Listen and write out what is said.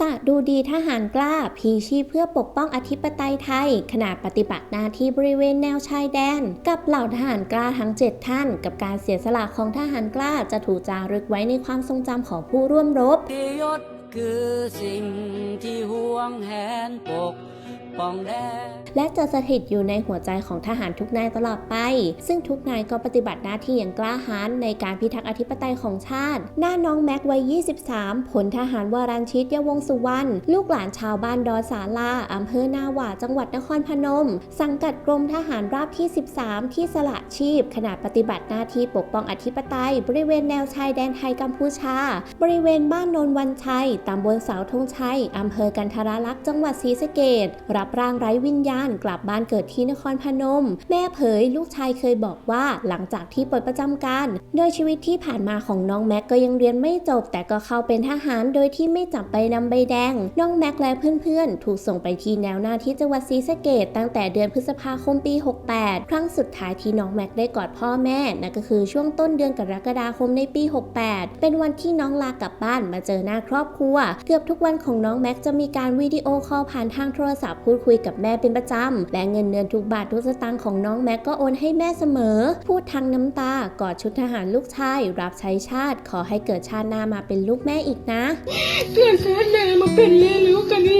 สะดูดีทหารกล้าพีชีพเพื่อปกป้องอธิปไตยไทย ขณะปฏิบัติหน้าที่บริเวณแนวชายแดน กับเหล่าทหารกล้าทั้ง 7 ท่าน กับการเสียสละของทหารกล้าจะถูกจารึกไว้ในความทรงจำของผู้ร่วมรบยศคือสิ่งที่ห่วงแหนปก ปองแดและจะสถิตอยู่ในหัวใจของทหารทุกนายตลอดไป ซึ่งทุกนายก็ปฏิบัติหน้าที่อย่างกล้าหาญในการพิทักษ์อธิปไตยของชาติ หน้าน้องแม็กวัย 23 ผลทหารวารันชิตยวงสุวรรณ ลูกหลานชาวบ้านดอนสาลาอำเภอนาหวาจังหวัดนครพนม สังกัดกรมทหารราบที่ 13 ที่สละชีพ ขณะปฏิบัติหน้าที่ปกป้องอธิปไตย บริเวณแนวชายแดนไทยกัมพูชา บริเวณบ้านโนนวันชัยตำบลเสาธงชัยอำเภอกันทราลักษ์จังหวัดศรีสะเกษรับร่างไร้วิญญาณกลับบ้านเกิดที่นครพนม แม่เผยลูกชายเคยบอกว่าหลังจากที่ปลดประจำการ โดยชีวิตที่ผ่านมาของน้องแม็กก็ยังเรียนไม่จบ แต่ก็เข้าเป็นทหารโดยที่ไม่จับใบนำใบแดง น้องแม็กและเพื่อนๆ ถูกส่งไปที่แนวหน้าที่จังหวัดศรีสะเกษตั้งแต่เดือนพฤษภาคมปี 68 ครั้งสุดท้ายที่น้องแม็กได้กอดพ่อแม่นั่นก็คือช่วงต้นเดือนกรกฎาคมในปี 68 เป็นวันที่น้องลากลับบ้านมาเจอหน้าครอบครัว เกือบทุกวันของน้องแม็กจะมีการวิดีโอคอลผ่านทางโทรศัพท์พูดคุยกับแม่เป็นประจำ และเงินเดือนทุกบาททุกสตางค์ของน้องแม็กก็โอนให้แม่เสมอ พูดทางน้ำตากอดชุดทหารลูกชาย รับใช้ชาติ ขอให้เกิดชาติหน้ามาเป็นลูกแม่อีกนะ เกิดชาติหน้ามาเป็นแม่ลูกกันอีกนะ